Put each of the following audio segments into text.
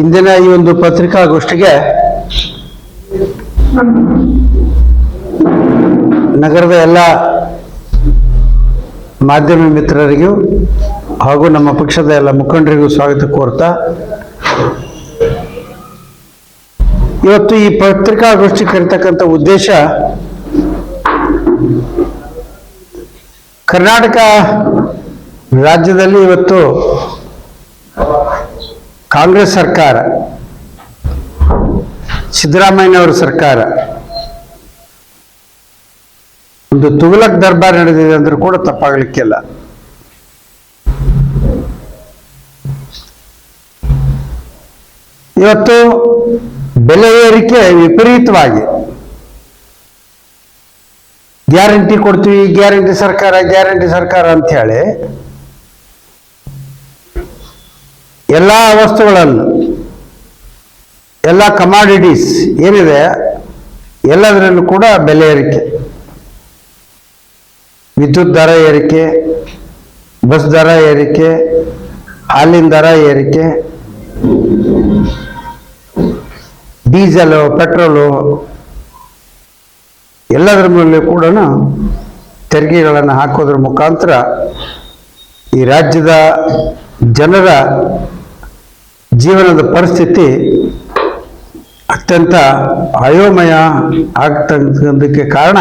ಇಂದಿನ ಈ ಒಂದು ಪತ್ರಿಕಾಗೋಷ್ಠಿಗೆ ನಗರದ ಎಲ್ಲ ಮಾಧ್ಯಮ ಮಿತ್ರರಿಗೂ ಹಾಗೂ ನಮ್ಮ ಪಕ್ಷದ ಎಲ್ಲ ಮುಖಂಡರಿಗೂ ಸ್ವಾಗತ ಕೋರ್ತಾ, ಇವತ್ತು ಈ ಪತ್ರಿಕಾಗೋಷ್ಠಿ ಕರೀತಕ್ಕಂಥ ಉದ್ದೇಶ ಕರ್ನಾಟಕ ರಾಜ್ಯದಲ್ಲಿ ಇವತ್ತು ಕಾಂಗ್ರೆಸ್ ಸರ್ಕಾರ, ಸಿದ್ದರಾಮಯ್ಯನವರ ಸರ್ಕಾರ, ಒಂದು ತುಗಲಕ್ ದರ್ಬಾರ್ ನಡೆದಿದೆ ಅಂದ್ರೂ ಕೂಡ ತಪ್ಪಾಗಲಿಕ್ಕಿಲ್ಲ. ಇವತ್ತು ಬೆಲೆ ಏರಿಕೆ ವಿಪರೀತವಾಗಿ. ಗ್ಯಾರಂಟಿ ಕೊಡ್ತೀವಿ, ಗ್ಯಾರಂಟಿ ಸರ್ಕಾರ ಗ್ಯಾರಂಟಿ ಸರ್ಕಾರ ಅಂತ ಹೇಳಿ ಎಲ್ಲ ವಸ್ತುಗಳನ್ನು ಎಲ್ಲ ಕಮಾಡಿಟೀಸ್ ಏನಿದೆ, ಎಲ್ಲದರಲ್ಲೂ ಕೂಡ ಬೆಲೆ ಏರಿಕೆ. ವಿದ್ಯುತ್ ದರ ಏರಿಕೆ, ಬಸ್ ದರ ಏರಿಕೆ, ಹಾಲಿನ ದರ ಏರಿಕೆ, ಡೀಸೆಲು, ಪೆಟ್ರೋಲು, ಎಲ್ಲದರ ಮೇಲೆ ಕೂಡ ತೆರಿಗೆಗಳನ್ನು ಹಾಕೋದ್ರ ಮುಖಾಂತರ ಈ ರಾಜ್ಯದ ಜನರ ಜೀವನದ ಪರಿಸ್ಥಿತಿ ಅತ್ಯಂತ ಅಯೋಮಯ ಆಗ್ತಕ್ಕಂಥದ್ದಕ್ಕೆ ಕಾರಣ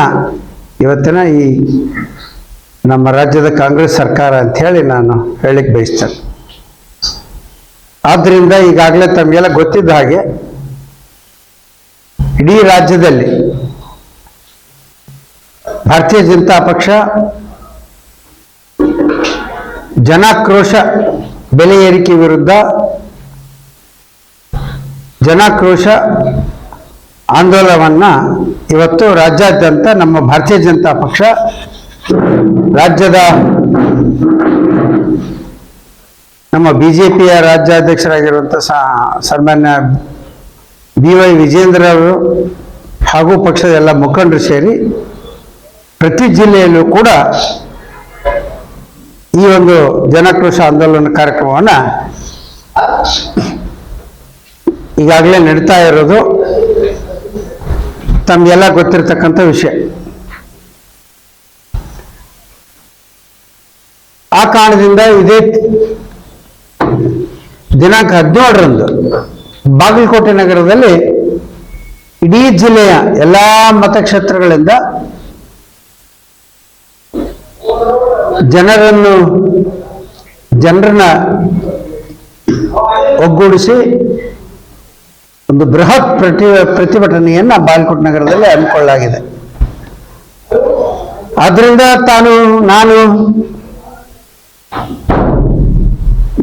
ಇವತ್ತಿನ ಈ ನಮ್ಮ ರಾಜ್ಯದ ಕಾಂಗ್ರೆಸ್ ಸರ್ಕಾರ ಅಂತ ಹೇಳಿ ನಾನು ಹೇಳಿಕ್ ಬಯಸ್ತೇನೆ. ಆದ್ದರಿಂದ ಈಗಾಗಲೇ ತಮಗೆಲ್ಲ ಗೊತ್ತಿದ್ದ ಹಾಗೆ ಇಡೀ ರಾಜ್ಯದಲ್ಲಿ ಭಾರತೀಯ ಜನತಾ ಪಕ್ಷ ಜನಾಕ್ರೋಶ ಬೆಲೆ ಏರಿಕೆ ವಿರುದ್ಧ ಜನಾಕ್ರೋಶ ಆಂದೋಲನವನ್ನು ಇವತ್ತು ರಾಜ್ಯಾದ್ಯಂತ, ನಮ್ಮ ಭಾರತೀಯ ಜನತಾ ಪಕ್ಷ ರಾಜ್ಯದ ನಮ್ಮ ಬಿ ಜೆ ಪಿಯ ರಾಜ್ಯಾಧ್ಯಕ್ಷರಾಗಿರುವಂಥ ಸನ್ಮಾನ್ಯ ಬಿ ವೈ ವಿಜೇಂದ್ರ ಅವರು ಹಾಗೂ ಪಕ್ಷದ ಎಲ್ಲ ಮುಖಂಡರು ಸೇರಿ ಪ್ರತಿ ಜಿಲ್ಲೆಯಲ್ಲೂ ಕೂಡ ಈ ಒಂದು ಜನಕ್ರೋಶ ಆಂದೋಲನ ಕಾರ್ಯಕ್ರಮವನ್ನು ಈಗಾಗಲೇ ನಡೀತಾ ಇರೋದು ತಮಗೆಲ್ಲ ಗೊತ್ತಿರತಕ್ಕಂಥ ವಿಷಯ. ಆ ಕಾರಣದಿಂದ ಇದೇ ದಿನಾಂಕ ಹದಿನೇಳರಂದು ಬಾಗಲಕೋಟೆ ನಗರದಲ್ಲಿ ಇಡೀ ಜಿಲ್ಲೆಯ ಎಲ್ಲಾ ಮತಕ್ಷೇತ್ರಗಳಿಂದ ಜನರನ್ನು, ಜನರನ್ನ ಒಗ್ಗೂಡಿಸಿ ಒಂದು ಬೃಹತ್ ಪ್ರತಿ ಪ್ರತಿಭಟನೆಯನ್ನ ಬಾಲ್ಕೋಟ್ ನಗರದಲ್ಲಿ ಹಮ್ಮಿಕೊಳ್ಳಲಾಗಿದೆ. ಆದ್ರಿಂದ ತಾನು, ನಾನು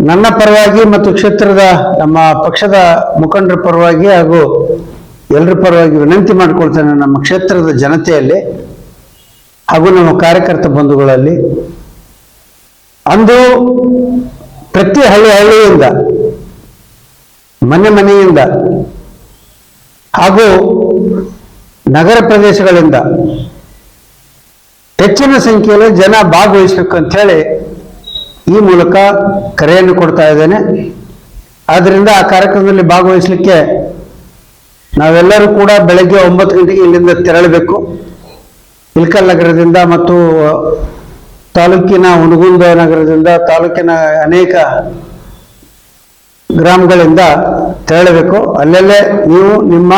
ನನ್ನ ಪರವಾಗಿ ಮತ್ತು ಕ್ಷೇತ್ರದ ನಮ್ಮ ಪಕ್ಷದ ಮುಖಂಡರ ಪರವಾಗಿ ಹಾಗೂ ಎಲ್ಲರ ಪರವಾಗಿ ವಿನಂತಿ ಮಾಡಿಕೊಳ್ತೇನೆ ನಮ್ಮ ಕ್ಷೇತ್ರದ ಜನತೆಯಲ್ಲಿ ಹಾಗೂ ನಮ್ಮ ಕಾರ್ಯಕರ್ತ ಬಂಧುಗಳಲ್ಲಿ. ಅಂದು ಪ್ರತಿ ಹಳ್ಳಿ ಹಳ್ಳಿಯಿಂದ, ಮನೆ ಮನೆಯಿಂದ ಹಾಗೂ ನಗರ ಪ್ರದೇಶಗಳಿಂದ ಹೆಚ್ಚಿನ ಸಂಖ್ಯೆಯಲ್ಲಿ ಜನ ಭಾಗವಹಿಸಬೇಕು ಅಂತ ಹೇಳಿ ಈ ಮೂಲಕ ಕರೆಯನ್ನು ಕೊಡ್ತಾ ಇದ್ದೇನೆ. ಆದ್ದರಿಂದ ಆ ಕಾರ್ಯಕ್ರಮದಲ್ಲಿ ಭಾಗವಹಿಸಲಿಕ್ಕೆ ನಾವೆಲ್ಲರೂ ಕೂಡ ಬೆಳಗ್ಗೆ ಒಂಬತ್ತು ಗಂಟೆಗೆ ಇಲ್ಲಿಂದ ತೆರಳಬೇಕು. ಇಲ್ಕಲ್ ನಗರದಿಂದ ಮತ್ತು ತಾಲೂಕಿನ ಹುಣಗುಂದ ನಗರದಿಂದ ತಾಲೂಕಿನ ಅನೇಕ ಗ್ರಾಮಗಳಿಂದ ತೆರಳಬೇಕು ಅಲ್ಲಲ್ಲೇ ನೀವು ನಿಮ್ಮ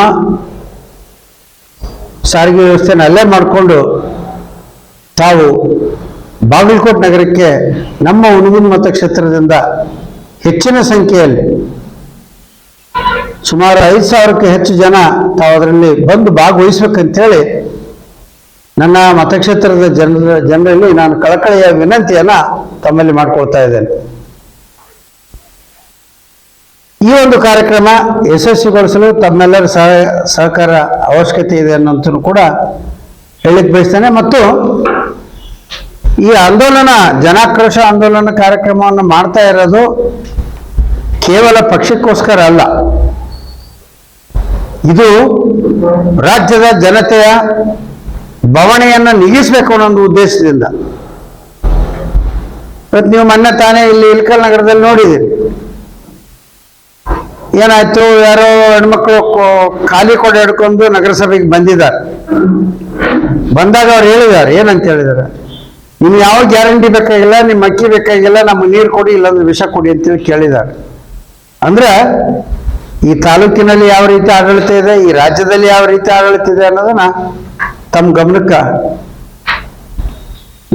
ಸಾರಿಗೆ ವ್ಯವಸ್ಥೆನ ಅಲ್ಲೇ ಮಾಡಿಕೊಂಡು ತಾವು ಬಾಗಲಕೋಟೆ ನಗರಕ್ಕೆ ನಮ್ಮ ಉಣಗುನ್ ಮತಕ್ಷೇತ್ರದಿಂದ ಹೆಚ್ಚಿನ ಸಂಖ್ಯೆಯಲ್ಲಿ ಸುಮಾರು ಐದು ಸಾವಿರಕ್ಕೆ ಹೆಚ್ಚು ಜನ ತಾವು ಅದರಲ್ಲಿ ಬಂದು ಭಾಗವಹಿಸ್ಬೇಕಂತೇಳಿ ನನ್ನ ಮತಕ್ಷೇತ್ರದ ಜನರ ಜನರಲ್ಲಿ ನಾನು ಕಳಕಳಿಯ ವಿನಂತಿಯನ್ನು ತಮ್ಮಲ್ಲಿ ಮಾಡ್ಕೊಳ್ತಾ ಇದ್ದೇನೆ. ಈ ಒಂದು ಕಾರ್ಯಕ್ರಮ ಯಶಸ್ವಿಗೊಳಿಸಲು ತಮ್ಮೆಲ್ಲರ ಸಹ, ಸಹಕಾರ ಅವಶ್ಯಕತೆ ಇದೆ ಅನ್ನೋಂಥನ್ನು ಕೂಡ ಹೇಳಿಕ್ ಬಯಸ್ತೇನೆ. ಮತ್ತು ಈ ಆಂದೋಲನ, ಜನಾಕ್ರೋಶ ಆಂದೋಲನ ಕಾರ್ಯಕ್ರಮವನ್ನು ಮಾಡ್ತಾ ಇರೋದು ಕೇವಲ ಪಕ್ಷಕ್ಕೋಸ್ಕರ ಅಲ್ಲ. ಇದು ರಾಜ್ಯದ ಜನತೆಯ ಬವಣೆಯನ್ನು ನಿಗಿಸಬೇಕು ಅನ್ನೋ ಉದ್ದೇಶದಿಂದ. ಇವತ್ತು ನೀವು ಮೊನ್ನೆ ತಾನೇ ಇಲ್ಲಿ ಇಲ್ಕಲ್ ನಗರದಲ್ಲಿ ನೋಡಿದ್ದೀರಿ. ಏನಾಯ್ತು? ಯಾರೋ ಹೆಣ್ಮಕ್ಳು ಖಾಲಿ ಕೊಡ ಹಿಡ್ಕೊಂಡು ನಗರಸಭೆಗೆ ಬಂದಿದ್ದಾರೆ. ಬಂದಾಗ ಅವ್ರು ಹೇಳಿದ್ದಾರೆ, ಏನಂತ ಹೇಳಿದಾರೆ ನಿಮ್ಗೆ ಯಾವ ಗ್ಯಾರಂಟಿ ಬೇಕಾಗಿಲ್ಲ, ನಿಮ್ಮ ಅಕ್ಕಿ ಬೇಕಾಗಿಲ್ಲ, ನಮ್ಗೆ ನೀರು ಕೊಡಿ, ಇಲ್ಲಾಂದ್ರೆ ವಿಷ ಕೊಡಿ ಅಂತೇಳಿ ಕೇಳಿದ್ದಾರೆ. ಅಂದ್ರೆ ಈ ತಾಲೂಕಿನಲ್ಲಿ ಯಾವ ರೀತಿ ಆಡಳಿತ ಇದೆ, ಈ ರಾಜ್ಯದಲ್ಲಿ ಯಾವ ರೀತಿ ಆಡಳಿತ ಇದೆ ಅನ್ನೋದನ್ನ ತಮ್ಮ ಗಮನಕ್ಕೆ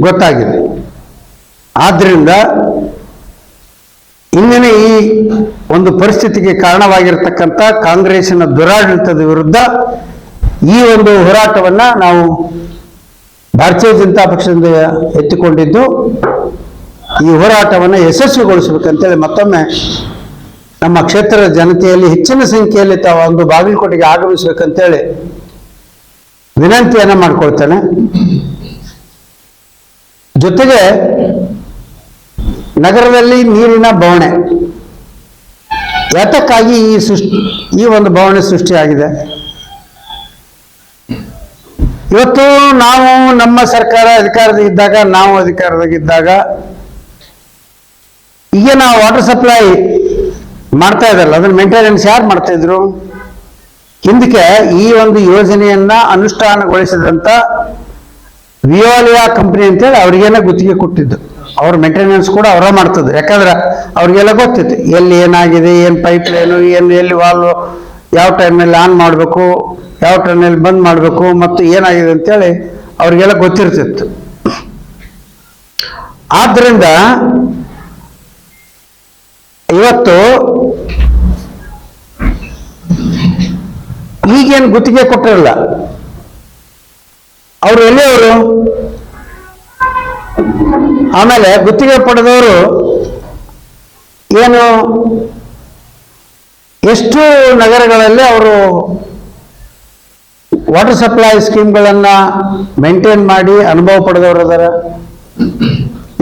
ಗೊತ್ತಾಗಿದೆ. ಆದ್ರಿಂದ ಇಂದಿನ ಈ ಒಂದು ಪರಿಸ್ಥಿತಿಗೆ ಕಾರಣವಾಗಿರ್ತಕ್ಕಂಥ ಕಾಂಗ್ರೆಸ್ನ ದುರಾಡಳಿತದ ವಿರುದ್ಧ ಈ ಒಂದು ಹೋರಾಟವನ್ನ ನಾವು ಭಾರತೀಯ ಜನತಾ ಪಕ್ಷದಿಂದ ಎತ್ತಿಕೊಂಡಿದ್ದು, ಈ ಹೋರಾಟವನ್ನು ಯಶಸ್ವಿಗೊಳಿಸಬೇಕಂತೇಳಿ ಮತ್ತೊಮ್ಮೆ ನಮ್ಮ ಕ್ಷೇತ್ರದ ಜನತೆಯಲ್ಲಿ ಹೆಚ್ಚಿನ ಸಂಖ್ಯೆಯಲ್ಲಿ ತಾವು ಒಂದು ಬಾಗಲಕೋಟೆಗೆ ಆಗಮಿಸಬೇಕಂತೇಳಿ ವಿನಂತಿಯನ್ನು ಮಾಡಿಕೊಳ್ತೇನೆ. ಜೊತೆಗೆ ನಗರದಲ್ಲಿ ನೀರಿನ ಬವಣೆ. ಯಾತಕ್ಕಾಗಿ ಈ ಸೃಷ್ಟಿ, ಈ ಒಂದು ಬವಣೆ ಸೃಷ್ಟಿಯಾಗಿದೆ. ಇವತ್ತು ನಾವು ನಮ್ಮ ಸರ್ಕಾರ ಅಧಿಕಾರದಾಗಿದ್ದಾಗ ನಾವು ಅಧಿಕಾರದಾಗಿದ್ದಾಗ ಈಗ ನಾವು ವಾಟರ್ ಸಪ್ಲೈ ಮಾಡ್ತಾ ಇದ್ದಲ್ಲ, ಅದನ್ನ ಮೇಂಟೆನೆನ್ಸ್ ಯಾರು ಮಾಡ್ತಾ ಇದ್ರು? ಹಿಂದಕ್ಕೆ ಈ ಒಂದು ಯೋಜನೆಯನ್ನ ಅನುಷ್ಠಾನಗೊಳಿಸಿದಂತ ವಿಯೋಲಿಯಾ ಕಂಪನಿ ಅಂತೇಳಿ ಅವ್ರಿಗೇನೆ ಗುತ್ತಿಗೆ ಕೊಟ್ಟಿದ್ದು. ಅವ್ರ ಮೇಂಟೆನೆನ್ಸ್ ಕೂಡ ಅವರ ಮಾಡ್ತಿದ್ರು ಯಾಕಂದ್ರೆ ಅವ್ರಿಗೆಲ್ಲ ಗೊತ್ತಿತ್ತು ಎಲ್ಲಿ ಏನಾಗಿದೆ, ಏನು ಪೈಪ್ ಲೈನು ಏನು ಎಲ್ಲಿ ವಾಲ್ವ್ ಯಾವ ಟೈಮ್ನಲ್ಲಿ ಆನ್ ಮಾಡಬೇಕು, ಯಾವ ಟೈಮ್ನಲ್ಲಿ ಬಂದ್ ಮಾಡಬೇಕು ಮತ್ತು ಏನಾಗಿದೆ ಅಂತೇಳಿ ಅವ್ರಿಗೆಲ್ಲ ಗೊತ್ತಿರ್ತಿತ್ತು. ಆದ್ರಿಂದ ಇವತ್ತು ಈಗೇನು ಗುತ್ತಿಗೆ ಕೊಟ್ಟಿರಲ್ಲ ಅವರು ಆಮೇಲೆ ಗುತ್ತಿಗೆ ಪಡೆದವರು ಏನು ಎಷ್ಟು ನಗರಗಳಲ್ಲಿ ಅವರು ವಾಟರ್ ಸಪ್ಲೈ ಸ್ಕೀಮ್ಗಳನ್ನ ಮೇಂಟೈನ್ ಮಾಡಿ ಅನುಭವ ಪಡೆದವರು ಅದಾರ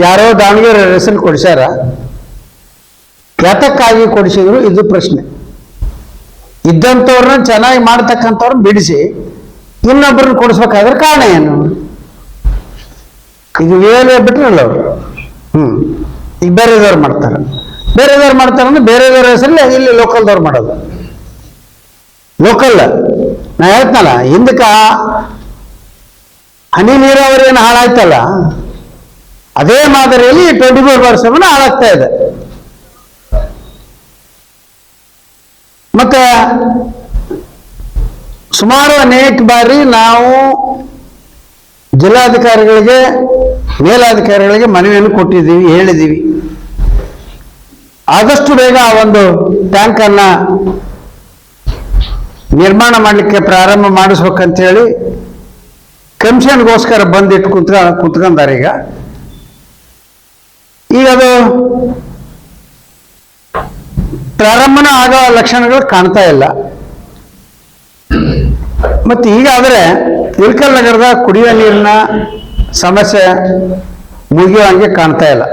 ಯಾರೋ ದಾವಣಗೆರೆ ಹೆಸರು ಕೊಡಿಸ್ಯಾರ. ಯಾತಕ್ಕಾಗಿ ಕೊಡಿಸಿದ್ರು? ಇದು ಪ್ರಶ್ನೆ. ಇದ್ದಂಥವ್ರನ್ನ ಚೆನ್ನಾಗಿ ಮಾಡ್ತಕ್ಕಂಥವ್ರನ್ನ ಬಿಡಿಸಿ ಇನ್ನೊಬ್ಬರನ್ನ ಕೊಡಿಸ್ಬೇಕಾದ್ರೆ ಕಾರಣ ಏನು? ಈಗ ಏನು ಬಿಟ್ರಲ್ಲ ಅವರು. ಹ್ಮ್. ಈಗ ಬೇರೆದವ್ರು ಮಾಡ್ತಾರೆ. ಬೇರೆದವ್ರು ಮಾಡ್ತಾರೆ ಅಂದ್ರೆ ಬೇರೆದವ್ರ ಹೆಸರಲ್ಲಿ ಇಲ್ಲಿ ಲೋಕಲ್ದವ್ರು ಮಾಡೋದು. ಲೋಕಲ್ ನಾ ಹೇಳ್ತನಲ್ಲ ಹಿಂದಕ್ಕೆ ಹನಿ ನೀರಾವರಿ ಏನು ಹಾಳಾಯ್ತಲ್ಲ ಅದೇ ಮಾದರಿಯಲ್ಲಿ ಟ್ವೆಂಟಿ ಫೋರ್ ಬಾರ್ ಸೆವೆನ್ ಹಾಳಾಗ್ತಾ ಇದೆ. ಮತ್ತೆ ಸುಮಾರು ಅನೇಕ ಬಾರಿ ನಾವು ಜಿಲ್ಲಾಧಿಕಾರಿಗಳಿಗೆ ಮೇಲಾಧಿಕಾರಿಗಳಿಗೆ ಮನವಿಯನ್ನು ಕೊಟ್ಟಿದ್ದೀವಿ, ಹೇಳಿದ್ದೀವಿ. ಆದಷ್ಟು ಬೇಗ ಆ ಒಂದು ಟ್ಯಾಂಕ್ ಅನ್ನ ನಿರ್ಮಾಣ ಮಾಡಲಿಕ್ಕೆ ಪ್ರಾರಂಭ ಮಾಡಿಸ್ಬೇಕಂತ ಹೇಳಿ ಕಮಿಷನ್ಗೋಸ್ಕರ ಬಂದಿಟ್ಟು ಕುತ್ಕ ಕುತ್ಕೊಂಡಾರೆ ಈಗ. ಈಗ ಅದು ಪ್ರಾರಂಭನ ಆಗೋ ಲಕ್ಷಣಗಳು ಕಾಣ್ತಾ ಇಲ್ಲ. ಮತ್ತೆ ಈಗಾದರೆ ಇಳಕಲ್ ನಗರದ ಕುಡಿಯುವ ನೀರಿನ ಸಮಸ್ಯೆ ಮುಗಿಯೋ ಹಂಗೆ ಕಾಣ್ತಾ ಇಲ್ಲ.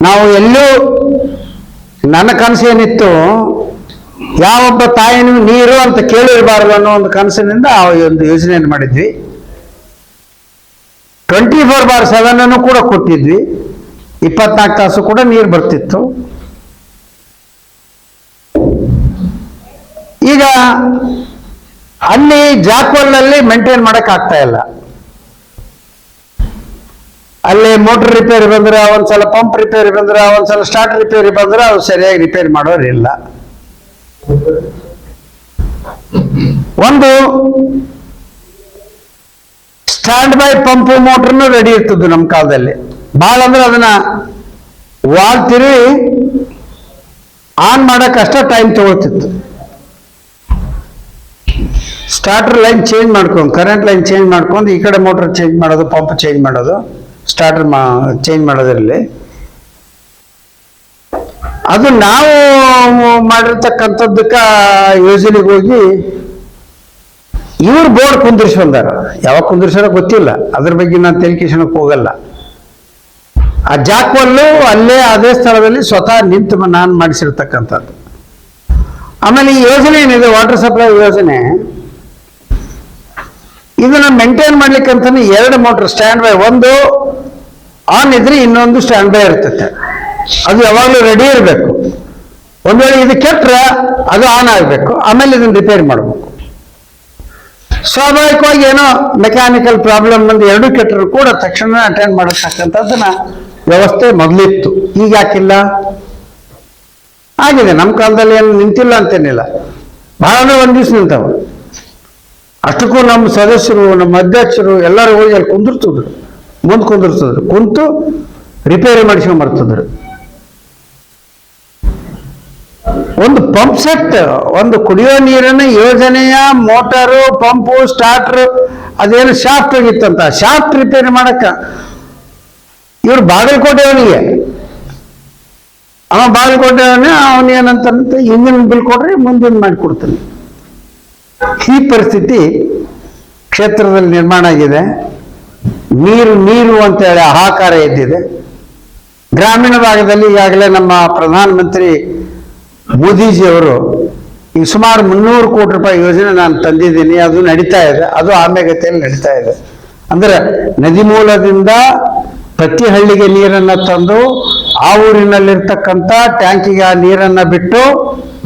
ನಾವು ಎಲ್ಲೂ ನನ್ನ ಕನಸು ಏನಿತ್ತು ಯಾವೊಬ್ಬ ತಾಯಿನೂ ನೀರು ಅಂತ ಕೇಳಿರಬಾರದು ಅನ್ನೋ ಒಂದು ಕನಸಿನಿಂದ ಆ ಒಂದು ಯೋಜನೆಯನ್ನು ಮಾಡಿದ್ವಿ. ಟ್ವೆಂಟಿ ಫೋರ್ ಬಾರ್ ಸೆವೆನ್ ಕೂಡ ಕೊಟ್ಟಿದ್ವಿ. ಇಪ್ಪತ್ನಾಲ್ಕು ತಾಸು ಕೂಡ ನೀರು ಬರ್ತಿತ್ತು. ಈಗ ಅಲ್ಲಿ ಜಾಕ್ವಲ್ನಲ್ಲಿ ಮೇಂಟೈನ್ ಮಾಡೋಕ್ಕಾಗ್ತಾ ಇಲ್ಲ. ಅಲ್ಲಿ ಮೋಟರ್ ರಿಪೇರಿ ಬಂದ್ರೆ, ಒಂದ್ಸಲ ಪಂಪ್ ರಿಪೇರಿ ಬಂದ್ರೆ, ಒಂದ್ಸಲ ಸ್ಟಾರ್ಟ್ ರಿಪೇರಿ ಬಂದ್ರೆ ಅದು ಸರಿಯಾಗಿ ರಿಪೇರಿ ಮಾಡೋರಿಲ್ಲ. ಒಂದು ಸ್ಟ್ಯಾಂಡ್ ಬೈ ಪಂಪ್ ಮೋಟರ್ನು ರೆಡಿ ಇರ್ತದ್ದು ನಮ್ಮ ಕಾಲದಲ್ಲಿ. ಭಾಳ ಅಂದ್ರೆ ಅದನ್ನ ವಾಲ್ ತಿರುವಿ ಆನ್ ಮಾಡಕ್ ಅಷ್ಟ ಟೈಮ್ ತಗೊಳ್ತಿತ್ತು ಸ್ಟಾರ್ಟರ್ ಲೈನ್ ಚೇಂಜ್ ಮಾಡ್ಕೊಂಡು ಕರೆಂಟ್ ಲೈನ್ ಚೇಂಜ್ ಮಾಡ್ಕೊಂಡು, ಈ ಕಡೆ ಮೋಟರ್ ಚೇಂಜ್ ಮಾಡೋದು ಪಂಪ್ ಚೇಂಜ್ ಮಾಡೋದು. ಸ್ಟಾರ್ಟರ್ ಮಾ ಚೇಂಜ್ ಮಾಡೋದ್ರಲ್ಲಿ. ಅದು ನಾವು ಮಾಡಿರ್ತಕ್ಕಂಥದ್ದಕ್ಕ ಯೋಜನೆಗೆ ಹೋಗಿ ಇವ್ರು ಬೋರ್ಡ್ ಕುಂದಿರ್ಸಿ ಬಂದಾರ. ಯಾವಾಗ ಕುಂದಿರ್ಸಾರ ಗೊತ್ತಿಲ್ಲ. ಅದ್ರ ಬಗ್ಗೆ ನಾನು ತೆಲಿಕೇಶನಕ್ಕೆ ಹೋಗಲ್ಲ. ಆ ಜಾಕ್ವಲ್ಲು ಅಲ್ಲೇ ಅದೇ ಸ್ಥಳದಲ್ಲಿ ಸ್ವತಃ ನಿಂತು ನಾನು ಮಾಡಿಸಿರ್ತಕ್ಕಂಥದ್ದು. ಆಮೇಲೆ ಈ ಯೋಜನೆ ಏನಿದೆ? ವಾಟರ್ ಸಪ್ಲೈ ಯೋಜನೆ. ಇದನ್ನ ಮೇಂಟೈನ್ ಮಾಡ್ಲಿಕ್ಕಂತಾನೆ ಎರಡು ಮೋಟರ್ ಸ್ಟ್ಯಾಂಡ್ ಬೈ ಒಂದು ಆನ್ ಇದ್ರೆ ಇನ್ನೊಂದು ಸ್ಟ್ಯಾಂಡ್ ಬೈ ಇರ್ತೈತೆ. ಅದು ಯಾವಾಗಲೂ ರೆಡಿ ಇರಬೇಕು. ಒಂದ್ ವೇಳೆ ಇದು ಕೆಟ್ಟರೆ ಅದು ಆನ್ ಆಗಬೇಕು. ಆಮೇಲೆ ಇದನ್ನ ರಿಪೇರ್ ಮಾಡಬೇಕು. ಸ್ವಾಭಾವಿಕವಾಗಿ ಏನೋ ಮೆಕ್ಯಾನಿಕಲ್ ಪ್ರಾಬ್ಲಮ್ ಬಂದು ಎರಡು ಕೆಟ್ಟರು ಕೂಡ ತಕ್ಷಣ ಅಟೆಂಡ್ ಮಾಡತಕ್ಕಂಥದ್ದನ್ನ ವ್ಯವಸ್ಥೆ ಮೊದಲಿತ್ತು. ಈಗ ಯಾಕಿಲ್ಲ? ಆಗಿದೆ. ನಮ್ಮ ಕಾಲದಲ್ಲಿ ಏನು ನಿಂತಿಲ್ಲ ಅಂತೇನಿಲ್ಲ. ಬಹಳ ಒಂದು ದಿವಸ ನಿಂತವ. ಅಷ್ಟಕ್ಕೂ ನಮ್ಮ ಸದಸ್ಯರು, ನಮ್ಮ ಅಧ್ಯಕ್ಷರು ಎಲ್ಲರೂ ಹೋಗಿ ಅಲ್ಲಿ ಕುಂದಿರ್ತಿದ್ರು. ಮುಂದೆ ಕುಂದಿರ್ತಿದ್ರು. ಕುಂತು ರಿಪೇರಿ ಮಾಡಿಸ್ಕೊಂಡ್ ಬರ್ತಿದ್ರು ಒಂದು ಪಂಪ್ ಸೆಟ್ ಒಂದು ಕುಡಿಯೋ ನೀರಿನ ಯೋಜನೆಯ ಮೋಟಾರು ಪಂಪು ಸ್ಟಾರ್ಟರ್ ಅದೇನು ಶಾಫ್ಟ್ ಆಗಿತ್ತಂತ. ಶಾಫ್ಟ್ ರಿಪೇರಿ ಮಾಡಕ್ಕ. ಇವ್ರು ಬಾಗಲಕೋಟೆಯವನಿಗೆ. ಅವ ಬಾಗಲಕೋಟೆಯವನೇ ಅವನೇ ಅವನೇನಂತ ಇಂಜಿನ್ ಬಿಲ್ ಕೊಡ್ರಿ, ಮುಂದಿನ ಮಾಡಿಕೊಡ್ತಾನೆ ಈ ಪರಿಸ್ಥಿತಿ ಕ್ಷೇತ್ರದಲ್ಲಿ ನಿರ್ಮಾಣ ಆಗಿದೆ. ನೀರು ನೀರು ಅಂತೇಳಿ ಹಾಹಾಕಾರ ಎದ್ದಿದೆ. ಗ್ರಾಮೀಣ ಭಾಗದಲ್ಲಿ ಈಗಾಗಲೇ ನಮ್ಮ ಪ್ರಧಾನಮಂತ್ರಿ ಮೋದಿಜಿಯವರು ಈ ಸುಮಾರು ಮುನ್ನೂರು ಕೋಟಿ ರೂಪಾಯಿ ಯೋಜನೆ ನಾನು ತಂದಿದ್ದೀನಿ. ಅದು ನಡೀತಾ ಇದೆ. ಅದು ಆಮೇಗತೆಯಲ್ಲಿ ನಡೀತಾ ಇದೆ. ಅಂದ್ರೆ ನದಿ ಮೂಲದಿಂದ ಪ್ರತಿ ಹಳ್ಳಿಗೆ ನೀರನ್ನು ತಂದು ಆ ಊರಿನಲ್ಲಿರ್ತಕ್ಕಂಥ ಟ್ಯಾಂಕಿಗೆ ಆ ನೀರನ್ನು ಬಿಟ್ಟು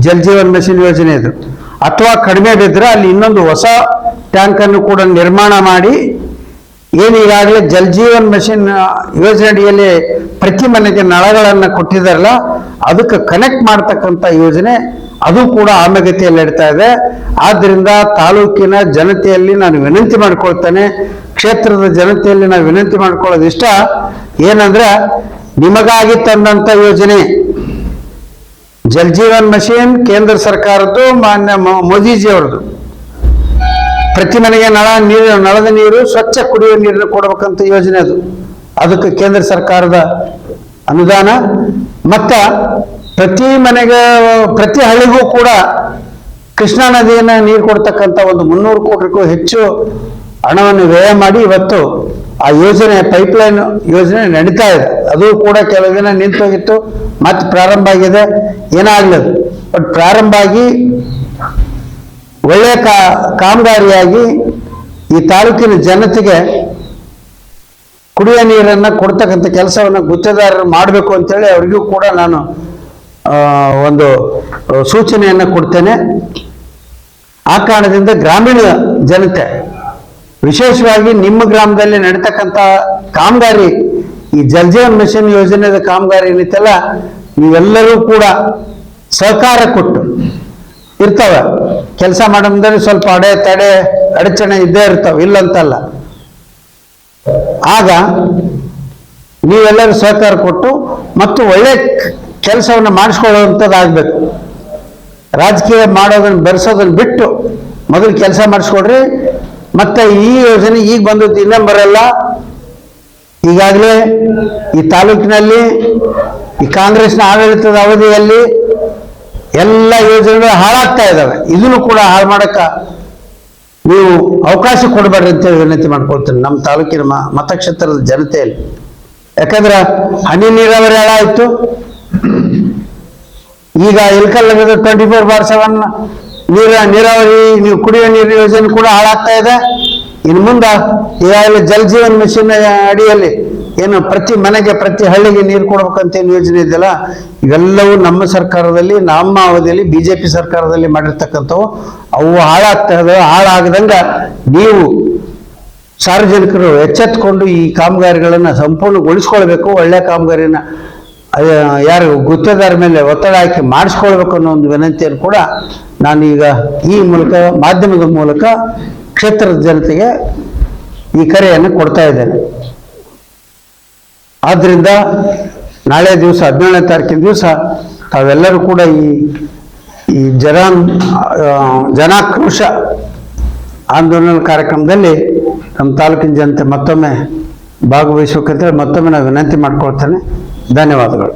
ಜಲ್ ಜೀವನ್ ಮಿಷನ್ ಯೋಜನೆ ಇದು. ಅಥವಾ ಕಡಿಮೆ ಬಿದ್ದರೆ ಅಲ್ಲಿ ಇನ್ನೊಂದು ಹೊಸ ಟ್ಯಾಂಕನ್ನು ಕೂಡ ನಿರ್ಮಾಣ ಮಾಡಿ, ಏನು ಈಗಾಗಲೇ ಮಿಷನ್ ಯೋಜನೆ ಅಡಿಯಲ್ಲಿ ಪ್ರತಿ ಮನೆಗೆ ನಳಗಳನ್ನು ಕೊಟ್ಟಿದ್ದಾರಲ್ಲ, ಅದಕ್ಕೆ ಕನೆಕ್ಟ್ ಮಾಡ್ತಕ್ಕಂಥ ಯೋಜನೆ ಅದು ಕೂಡ ಆಮಗತಿಯಲ್ಲಿ ನಡೀತಾ ಇದೆ. ಆದ್ದರಿಂದ ತಾಲೂಕಿನ ಜನತೆಯಲ್ಲಿ ನಾನು ವಿನಂತಿ ಮಾಡ್ಕೊಳ್ತೇನೆ, ಕ್ಷೇತ್ರದ ಜನತೆಯಲ್ಲಿ ನಾನು ವಿನಂತಿ ಮಾಡ್ಕೊಳ್ಳೋದು ಇಷ್ಟ ಏನಂದ್ರೆ ನಿಮಗಾಗಿ ತಂದಂಥ ಯೋಜನೆ ಜಲ್ ಜೀವನ್ ಮಿಷನ್ ಕೇಂದ್ರ ಸರ್ಕಾರದ್ದು, ಮಾನ್ಯ ಮೊ- ಮೋದಿಜಿ ಅವ್ರದ್ದು ಪ್ರತಿ ಮನೆಗೆ ನಳ ನೀರು, ನಳದ ನೀರು, ಸ್ವಚ್ಛ ಕುಡಿಯುವ ನೀರನ್ನು ಕೊಡಬೇಕಂತ ಯೋಜನೆ ಅದು. ಅದಕ್ಕೆ ಕೇಂದ್ರ ಸರ್ಕಾರದ ಅನುದಾನ. ಮತ್ತ ಪ್ರತಿ ಮನೆಗೆ, ಪ್ರತಿ ಹಳ್ಳಿಗೂ ಕೂಡ ಕೃಷ್ಣಾ ನದಿಯನ್ನ ನೀರು ಕೊಡ್ತಕ್ಕಂಥ ಒಂದು ಮುನ್ನೂರು ಕೋಟಿಗೂ ಹೆಚ್ಚು ಹಣವನ್ನು ವ್ಯಯ ಮಾಡಿ ಇವತ್ತು ಆ ಯೋಜನೆ, ಪೈಪ್ಲೈನ್ ಯೋಜನೆ ನಡೀತಾ ಇದೆ. ಅದು ಕೂಡ ಕೆಲವು ದಿನ ನಿಂತೋಗಿತ್ತು. ಮತ್ತೆ ಪ್ರಾರಂಭ ಆಗಿದೆ. ಏನಾಗ್ಲದು? ಬಟ್ ಪ್ರಾರಂಭ ಆಗಿ ಒಳ್ಳೆಯ ಕಾ, ಕಾಮಗಾರಿಯಾಗಿ ಈ ತಾಲೂಕಿನ ಜನತೆಗೆ ಕುಡಿಯುವ ನೀರನ್ನ ಕೊಡ್ತಕ್ಕಂಥ ಕೆಲಸವನ್ನು ಗುತ್ತೇದಾರರು ಮಾಡಬೇಕು ಅಂತೇಳಿ ಅವರಿಗೂ ಕೂಡ ನಾನು ಒಂದು ಸೂಚನೆಯನ್ನು ಕೊಡ್ತೇನೆ. ಆ ಕಾರಣದಿಂದ ಗ್ರಾಮೀಣ ಜನತೆ, ವಿಶೇಷವಾಗಿ ನಿಮ್ಮ ಗ್ರಾಮದಲ್ಲಿ ನಡೀತಕ್ಕಂಥ ಕಾಮಗಾರಿ ಈ ಜಲ್ ಜೀವನ್ ಮಿಷನ್ ಯೋಜನೆಯ ಕಾಮಗಾರಿ ಏನಿತ್ತಲ್ಲ, ನೀವೆಲ್ಲರೂ ಕೂಡ ಸಹಕಾರ ಕೊಟ್ಟು ಇರ್ತಾವೆ. ಕೆಲಸ ಮಾಡಂದ್ರೆ ಸ್ವಲ್ಪ ಅಡೆ ತಡೆ ಅಡಚಣೆ ಇದ್ದೇ ಇರ್ತಾವೆ, ಇಲ್ಲಂತಲ್ಲ. ಆಗ ನೀವೆಲ್ಲರೂ ಸಹಕಾರ ಕೊಟ್ಟು ಮತ್ತು ಒಳ್ಳೆ ಕೆಲಸವನ್ನು ಮಾಡಿಸ್ಕೊಳ್ಳುವಂಥದ್ದಾಗಬೇಕು. ರಾಜಕೀಯ ಮಾಡೋದನ್ನು ಬೆರೆಸೋದನ್ನು ಬಿಟ್ಟು ಮೊದಲು ಕೆಲಸ ಮಾಡಿಸ್ಕೊಡ್ರಿ. ಮತ್ತೆ ಈ ಯೋಜನೆ ಈಗ ಬಂದದ್ದು ಇನ್ನೂ ಬರಲ್ಲ. ಈಗಾಗಲೇ ಈ ತಾಲೂಕಿನಲ್ಲಿ ಈ ಕಾಂಗ್ರೆಸ್ನ ಆಡಳಿತದ ಅವಧಿಯಲ್ಲಿ ಎಲ್ಲ ಯೋಜನೆಗಳು ಹಾಳಾಗ್ತಾ ಇದ್ದಾವೆ. ಇದನ್ನು ಕೂಡ ಹಾಳು ಮಾಡಕ್ಕ ನೀವು ಅವಕಾಶ ಕೊಡಬೇಡ್ರಿ ಅಂತ ವಿನಂತಿ ಮಾಡ್ಕೊಳ್ತೀನಿ ನಮ್ಮ ತಾಲೂಕಿನ ಮ- ಮತಕ್ಷೇತ್ರದ ಜನತೆಯಲ್ಲಿ. ಯಾಕಂದ್ರೆ ಹನಿ ನೀರಾವರಿ ಹಾಳಾಯಿತು ಈಗ Ilkal twenty four bar seven ನೀರ, ನೀರಾವರಿ, ನೀವು ಕುಡಿಯುವ ನೀರು ಯೋಜನೆ ಕೂಡ ಹಾಳಾಗ್ತಾ ಇದೆ. ಇನ್ನು ಮುಂದೆ ಈಗಾಗಲೇ ಜಲ್ ಜೀವನ್ ಮಿಷನ್ ಅಡಿಯಲ್ಲಿ ಏನು ಪ್ರತಿ ಮನೆಗೆ, ಪ್ರತಿ ಹಳ್ಳಿಗೆ ನೀರು ಕೊಡ್ಬೇಕಂತ ಏನು ಯೋಜನೆ ಇದೆಯಲ್ಲ, ಇವೆಲ್ಲವೂ ನಮ್ಮ ಸರ್ಕಾರದಲ್ಲಿ, ನಮ್ಮ ಅವಧಿಯಲ್ಲಿ ಬಿ ಜೆ ಪಿ ಸರ್ಕಾರದಲ್ಲಿ ಮಾಡಿರ್ತಕ್ಕಂಥವು, ಅವು ಹಾಳಾಗ್ತಾ ಇದಾವೆ ಹಾಳಾಗದಂಗ ನೀವು ಸಾರ್ವಜನಿಕರು ಎಚ್ಚೆತ್ತುಕೊಂಡು ಈ ಕಾಮಗಾರಿಗಳನ್ನು ಸಂಪೂರ್ಣಗೊಳಿಸ್ಕೊಳ್ಬೇಕು, ಒಳ್ಳೆ ಕಾಮಗಾರಿನ ಯಾರು ಗುತ್ತದಾರ ಮೇಲೆ ಒತ್ತಡ ಹಾಕಿ ಮಾಡಿಸ್ಕೊಳ್ಬೇಕು ಅನ್ನೋ ಒಂದು ವಿನಂತಿಯನ್ನು ಕೂಡ ನಾನು ಈಗ ಈ ಮೂಲಕ, ಮಾಧ್ಯಮದ ಮೂಲಕ ಕ್ಷೇತ್ರದ ಜನತೆಗೆ ಈ ಕರೆಯನ್ನು ಕೊಡ್ತಾ ಇದ್ದೇನೆ. ಆದ್ದರಿಂದ ನಾಳೆ ದಿವಸ ಹದಿನೇಳನೇ ತಾರೀಕಿನ ದಿವಸ ತಾವೆಲ್ಲರೂ ಕೂಡ ಈ ಈ ಜನ ಜನಾಕ್ರೋಶ ಆಂದೋಲನ ಕಾರ್ಯಕ್ರಮದಲ್ಲಿ ನಮ್ಮ ತಾಲೂಕಿನ ಜನತೆ ಮತ್ತೊಮ್ಮೆ ಭಾಗವಹಿಸಬೇಕಂತೇಳಿ ಮತ್ತೊಮ್ಮೆ ನಾನು ವಿನಂತಿ ಮಾಡ್ಕೊಳ್ತೇನೆ. ಧನ್ಯವಾದಗಳು.